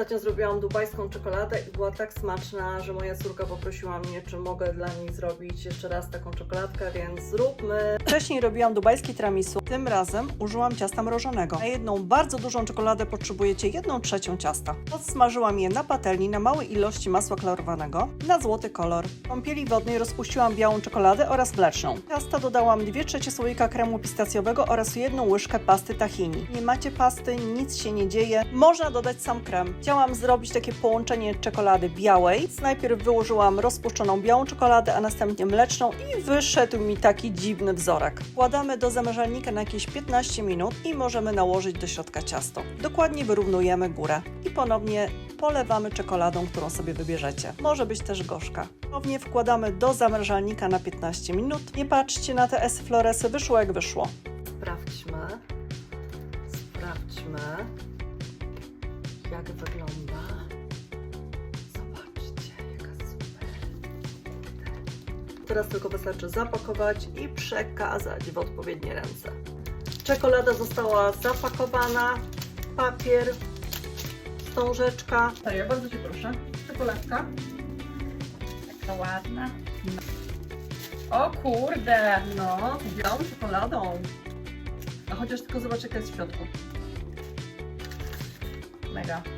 Ostatnio zrobiłam dubajską czekoladę i była tak smaczna, że moja córka poprosiła mnie, czy mogę dla niej zrobić jeszcze raz taką czekoladkę, więc zróbmy. Wcześniej robiłam dubajski tiramisu. Tym razem użyłam ciasta mrożonego. Na jedną bardzo dużą czekoladę potrzebujecie jedną trzecią ciasta. Podsmażyłam je na patelni na małej ilości masła klarowanego na złoty kolor. W kąpieli wodnej rozpuściłam białą czekoladę oraz mleczną. Ciasta dodałam 2 trzecie słoika kremu pistacjowego oraz jedną łyżkę pasty tahini. Nie macie pasty, nic się nie dzieje. Można dodać sam krem. Chciałam zrobić takie połączenie czekolady białej. Najpierw wyłożyłam rozpuszczoną białą czekoladę, a następnie mleczną i wyszedł mi taki dziwny wzorek. Wkładamy do zamrażalnika na jakieś 15 minut i możemy nałożyć do środka ciasto. Dokładnie wyrównujemy górę i ponownie polewamy czekoladą, którą sobie wybierzecie. Może być też gorzka. Ponownie wkładamy do zamrażalnika na 15 minut. Nie patrzcie na te esfloresy, wyszło jak wyszło. Sprawdźmy. Sprawdźmy, jak wygląda. Zobaczcie, jaka super. Teraz tylko wystarczy zapakować i przekazać w odpowiednie ręce. Czekolada została zapakowana, papier, wstążeczka. Serio, bardzo Cię proszę. Czekoladka. Taka ładna. O kurde! No, białą czekoladą. A chociaż tylko zobacz, jaka jest w środku. 哪个？